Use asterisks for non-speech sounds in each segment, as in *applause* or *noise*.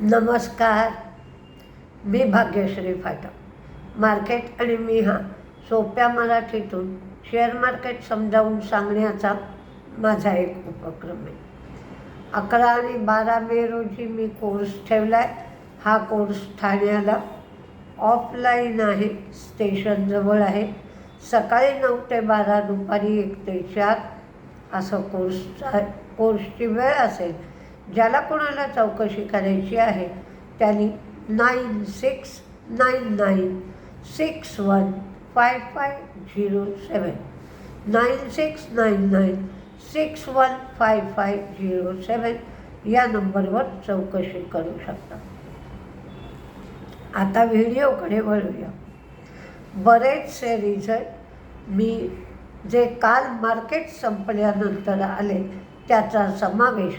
नमस्कार. मी भाग्यश्री फाटक. मार्केट आणि मी हा सोप्या मराठीतून शेअर मार्केट समजावून सांगण्याचा माझा एक उपक्रम आहे. अकरा आणि बारा मे रोजी मी कोर्स ठेवला आहे हा कोर्स ठाण्याला ऑफलाईन आहे स्टेशनजवळ आहे. सकाळी नऊ ते बारा दुपारी एक ते चार असं कोर्सचा कोर्सची वेळ असेल. ज्याला कोणाला चौकशी करायची आहे त्यांनी nine six nine nine six one five five zero seven nine six nine nine six one five five zero seven या नंबरवर चौकशी करू शकता. आता व्हिडिओकडे वळूया. बरेचसे रिझल्ट मी जे काल मार्केट संपल्यानंतर आले त्याचा समावेश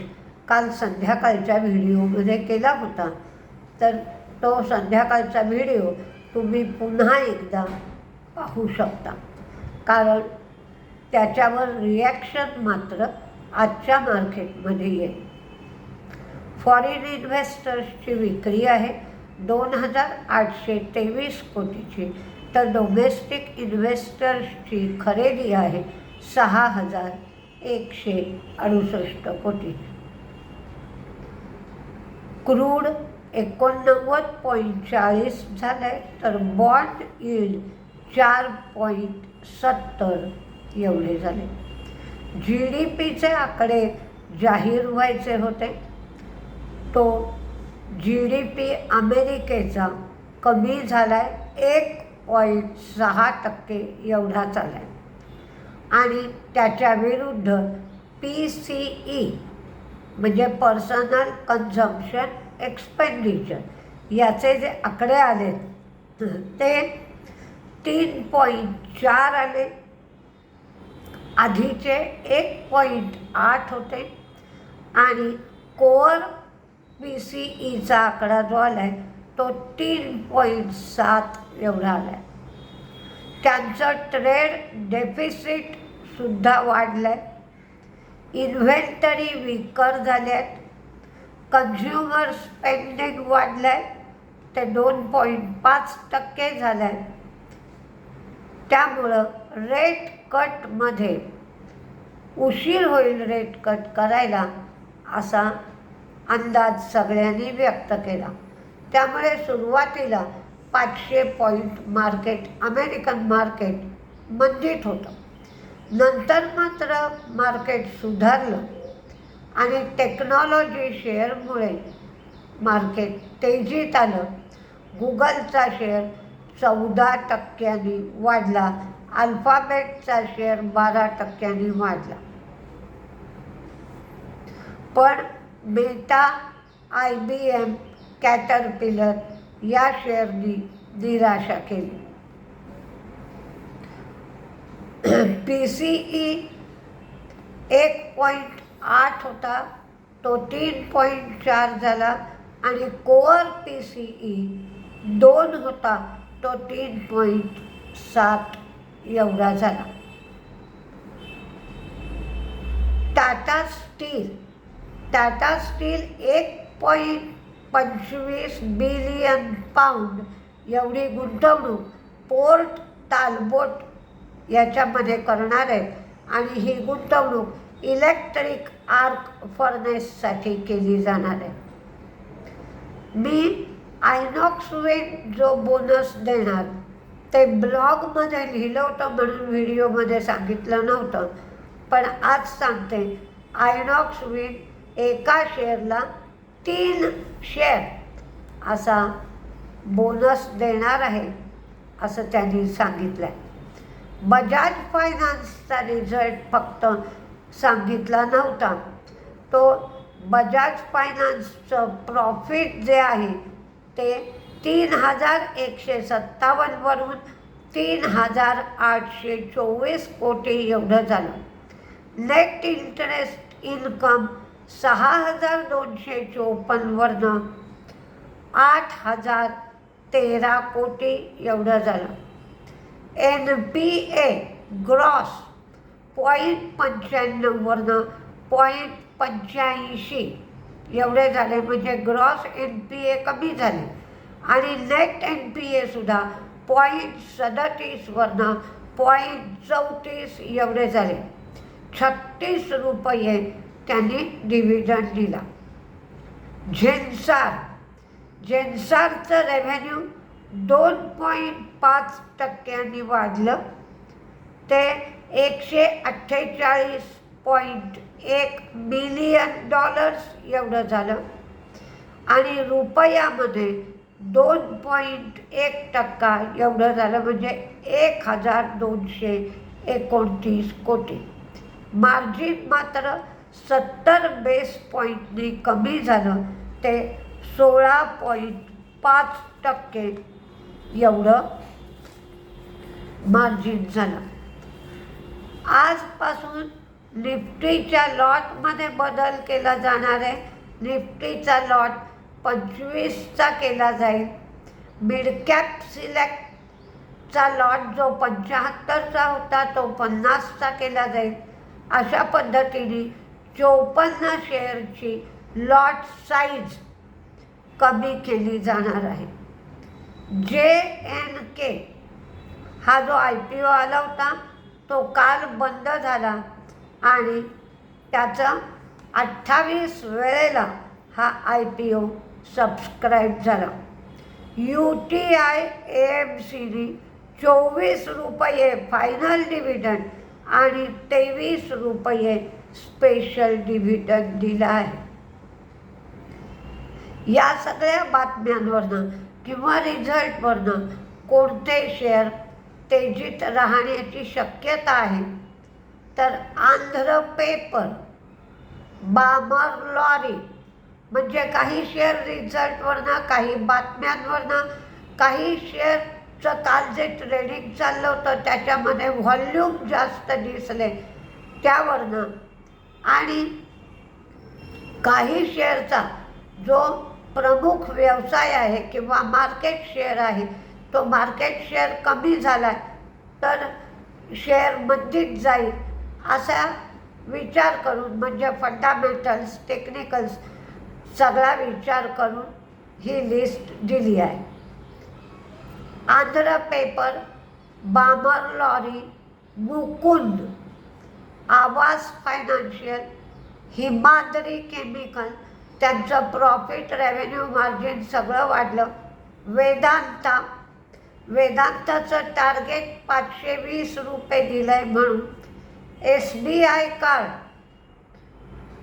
काल संध्याकाळच्या व्हिडिओमध्ये केला होता. तर तो संध्याकाळचा व्हिडिओ तुम्ही पुन्हा एकदा पाहू शकता. कारण त्याच्यावर रिॲक्शन मात्र आजच्या मार्केटमध्ये येईल. फॉरेन इन्व्हेस्टर्सची विक्री आहे. दोन हजार आठशे तेवीस कोटीची. तर डोमेस्टिक इन्व्हेस्टर्सची खरेदी आहे सहा हजार एकशे अडुसष्ट कोटी क्रूड एकोणनव्वद पॉईंट चाळीस झालं आहे तर बॉन्ड इल चार पॉईंट सत्तर एवढे झाले. जी डी पीचे आकडे जाहीर व्हायचे होते. तो जी डी पी अमेरिकेचा कमी झाला आहे एक पॉईंट सहा टक्के एवढा झाला आहे आणि त्याच्या विरुद्ध पी सी ई म्हणजे पर्सनल कन्झम्पशन एक्सपेंडिचर याचे जे आकडे आले ते तीन पॉईंट चार आले. आधीचे एक पॉईंट आठ होते. आणि कोअर पी सी ईचा आकडा जो आला आहे तो तीन पॉईंट सात एवढा आला आहे त्यांचं ट्रेड डेफिसिटसुद्धा वाढलं आहे इन्व्हेंटरी विकर झाल्यात आहेत कन्झ्युमर स्पेंडिंग वाढलं आहे ते दोन पॉईंट पाच टक्के झालं आहे त्यामुळं रेट कटमध्ये उशीर होईल रेट कट करायला असा अंदाज सगळ्यांनी व्यक्त केला. त्यामुळे सुरुवातीला पाचशे पॉईंट मार्केट अमेरिकन मार्केट मंदीत होतं. नंतर मात्र मार्केट सुधारलं. आणि टेक्नॉलॉजी शेअरमुळे मार्केट तेजीत आलं. गुगलचा शेअर चौदा टक्क्यांनी वाढला. अल्फाबेटचा शेअर बारा टक्क्यांनी वाढला. पण Meta I B M Caterpillar या शेअरनी निराशा केली. पी सी ई एक पॉईंट आठ होता तो तीन पॉईंट चार झाला आणि कोअर पी सी ई दोन होता तो तीन पॉईंट सात एवढा झाला. टाटा स्टील टाटा स्टील एक पॉईंट पंचवीस बिलियन पाऊंड एवढी गुंतवणूक पोर्ट तालबोट याच्यामध्ये करणार आहे आणि ही गुंतवणूक इलेक्ट्रिक आर्क फर्नेससाठी केली जाणार आहे. मी आयनॉक्स वेन जो बोनस देणार ते ब्लॉगमध्ये लिहिलं होतं म्हणून व्हिडिओमध्ये सांगितलं नव्हतं. पण आज सांगते आयनॉक्स विन एका शेअरला तीन शेअर असा बोनस देणार आहे असं त्यांनी सांगितलं आहे बजाज फायनान्सचा रिझल्ट फक्त सांगितला नव्हता. तो बजाज फायनान्सचं प्रॉफिट जे आहे ते तीन हजार एकशे सत्तावन्नवरून तीन हजार आठशे चोवीस कोटी एवढं झालं. नेट इंटरेस्ट इन्कम सहा हजार दोनशे चोपन्नवरनं आठ हजार तेरा कोटी एवढं झालं. N P A gross point पंच्याण्णववरनं point पंच्याऐंशी. एवढे झाले म्हणजे ग्रॉस एन पी ए कमी झाले. आणि नेट एन पी एसुद्धा पॉईंट सदतीसवरनं पॉईंट चौतीस एवढे झाले. छत्तीस रुपये त्यांनी डिव्हिडंड दिला. झेन्सार. झेन्सारचं रेव्हेन्यू दोन पॉईंट पाच टक्क्यांनी वाढलं. ते एकशे अठ्ठेचाळीस पॉईंट एक मिलियन डॉलर्स एवढं झालं. आणि रुपयामध्ये दोन पॉईंट एक टक्का एवढं झालं म्हणजे एक हजार दोनशे एकोणतीस कोटी. मार्जिन मात्र सत्तर बेस पॉईंटनी कमी झालं. ते सोळा पॉईंट पाच टक्के एवढं मार्जिन झालं. आजपासून निफ्टीच्या लॉटमध्ये बदल केला जाणार आहे. निफ्टीचा लॉट पंचवीसचा केला जाईल. मिडकॅप सिलेक्टचा लॉट जो पंच्याहत्तरचा होता तो पन्नासचा केला जाईल. अशा पद्धतीने चोपन्न शेअरची लॉट साईज कमी केली जाणार आहे. जे एन के. हा जो आय पी ओ आला होता तो काल बंद झाला आणि त्याचं अठ्ठावीस वेळेला हा आय पी ओ सबस्क्राईब झाला. यू टी आय एम सीने चोवीस रुपये फायनल डिव्हिडंड आणि तेवीस रुपये स्पेशल डिव्हिडंड दिला आहे. या सगळ्या बातम्यांवरनं किंवा रिझल्टवरनं कोणते शेअर तेजीत राहण्याची शक्यता आहे? तर आंध्र पेपर बामर लॉरी म्हणजे काही शेअर रिझल्टवरनं काही बातम्यांवरनं काही शेअरचं काल जे ट्रेडिंग चाललं होतं त्याच्यामध्ये व्हॉल्यूम जास्त दिसले त्यावरनं. आणि काही शेअरचा जो प्रमुख व्यवसाय आहे किंवा मार्केट शेअर आहे. तो मार्केट शेअर कमी झाला तर शेअर मंदीत जाईल असा विचार करून म्हणजे फंडामेंटल्स टेक्निकल्स सगळा विचार करून ही लिस्ट दिली आहे. Andhra Paper Balmer Lawrie Mukand Aavas Financial Himadri Chemical त्यांचं प्रॉफिट रेव्हेन्यू मार्जिन सगळं वाढलं. वेदांता वेदांताचं टार्गेट पाचशे वीस रुपये दिलं आहे म्हणून. एस बी आय कार्ड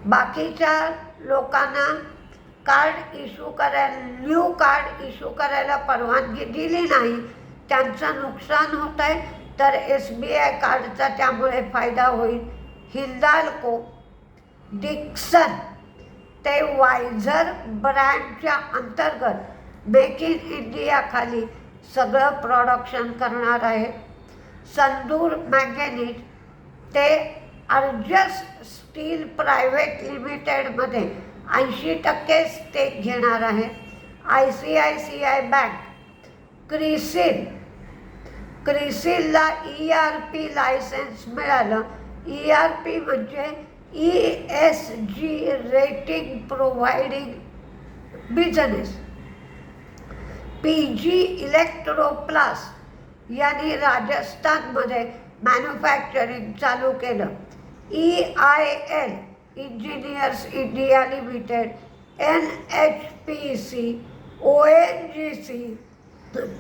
बाकीच्या लोकांना कार्ड इश्यू करायला न्यू कार्ड इश्यू करायला परवानगी दिली नाही. त्यांचं नुकसान होत आहे तर एस बी आय कार्डचा त्यामुळे फायदा होईल. हिंदाल्को डिक्सन ते वायझर ब्रँडच्या अंतर्गत मेक इन इंडियाखाली सगळं प्रोडक्शन करणार आहे. संदूर मॅगॅनिज ते अर्जस स्टील प्रायव्हेट लिमिटेडमध्ये ऐंशी टक्के स्टेक घेणार आहे. I C I C I bank CRISIL क्रिसिलला E R P licence मिळालं. ई आर पी म्हणजे E S G rating providing business P G Electroplast यांनी राजस्थानमध्ये मॅन्युफॅक्चरिंग चालू केलं. E I L Engineers India Limited N H P C O N G C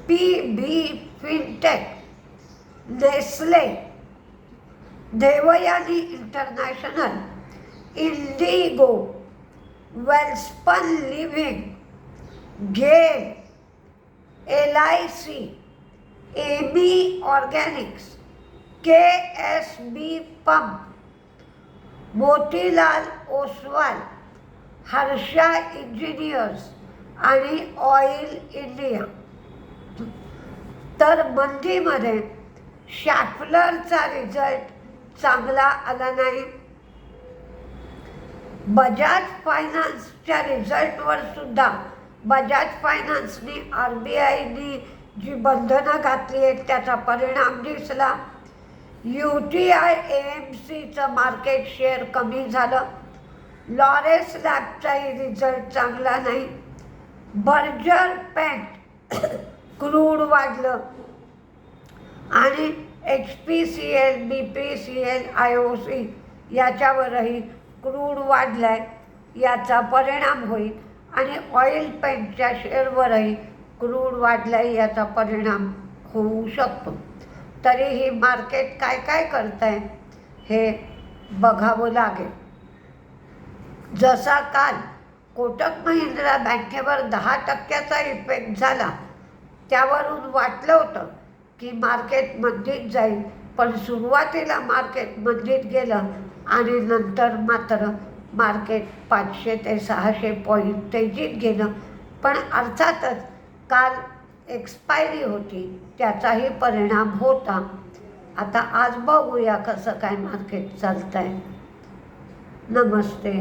P B fintech Nestle Devyani International IndiGo Welspun Living GAIL L I C AB Organics K S B pump Motilal Oswal Harsha Engineers आणि oil India तर मंदीमध्ये शॅफलरचा result चांगला आला नाही. बजाज फायनान्सच्या रिझल्टवर सुद्धा बजाज फायनान्सनी R B आयनी जी बंधनं घातली आहेत त्याचा परिणाम दिसला. U T I A M सीचं मार्केट शेअर कमी झालं. लॉरेस लॅबचाही रिझल्ट चांगला नाही. बर्जर पॅट *coughs* क्रूड वाढलं. आणि H P C L B P C L I O C याच्यावरही crude वाढलाय याचा परिणाम होईल आणि ऑइल पेंटच्या शेअरवरही क्रूड वाढलाय याचा परिणाम होऊ शकतो. तरीही मार्केट काय काय करत आहे हे बघावं लागेल. जसा काल कोटक महिंद्रा बँकेवर दहा टक्क्याचा इफेक्ट झाला त्यावरून वाटलं होतं की मार्केट मंदीत जाईल. पण सुरुवातीला मार्केट मंदीत गेलं आणि नंतर मात्र मार्केट पाचशे ते सहाशे पॉईंट तेजीत गेलं. पण अर्थातच काल एक्सपायरी होती त्याचाही परिणाम होता. आता आज बघूया कसं काय मार्केट चालतं आहे नमस्ते.